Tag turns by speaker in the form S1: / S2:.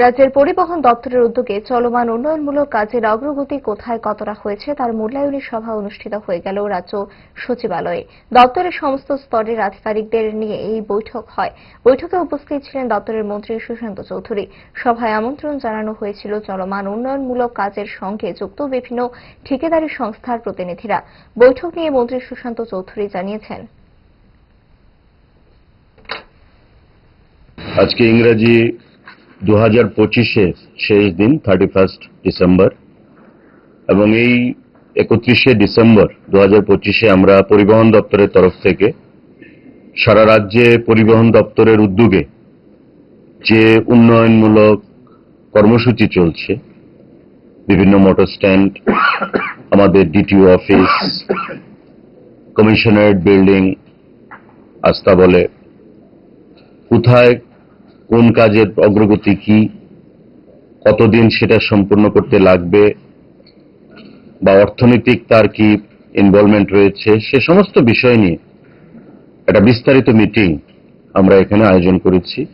S1: রাজ্যের পরিবহন দপ্তরের উদ্যোগে চলমান উন্নয়নমূলক কাজের অগ্রগতি কোথায়, কতটা হয়েছে তার মূল্যায়নী সভা অনুষ্ঠিত হয়ে গেল রাজ্য সচিবালয়ে। দপ্তরের সমস্ত স্তরের আধিকারিকদের নিয়ে এই বৈঠক হয়। বৈঠকে উপস্থিত ছিলেন দপ্তরের মন্ত্রী সুশান্ত চৌধুরী। সভায় আমন্ত্রণ জানানো হয়েছিল চলমান উন্নয়নমূলক কাজের সঙ্গে যুক্ত বিভিন্ন ঠিকাদারি সংস্থার প্রতিনিধিরা। বৈঠক নিয়ে মন্ত্রী সুশান্ত চৌধুরী জানিয়েছেন।
S2: আজকে ইংরেজি দু হাজার পঁচিশের শেষ দিন থার্টি ফার্স্ট ডিসেম্বর এবং এই একত্রিশে ডিসেম্বর দু হাজার পঁচিশে আমরা পরিবহন দপ্তরের তরফ থেকে সারা রাজ্যে পরিবহন দপ্তরের উদ্যোগে যে উন্নয়নমূলক কর্মসূচি চলছে, বিভিন্ন মোটর স্ট্যান্ড, আমাদের ডিটিও অফিস কমিশনারেট বিল্ডিং আস্থা বলে কোথায় কোন কাজের অগ্রগতি কি? কতদিন সেটা সম্পূর্ণ করতে লাগবে? বা অর্থনৈতিক তার কি ইনভলভমেন্ট রয়েছে? সে সমস্ত বিষয় নিয়ে একটা বিস্তারিত মিটিং আমরা এখানে আয়োজন করেছি।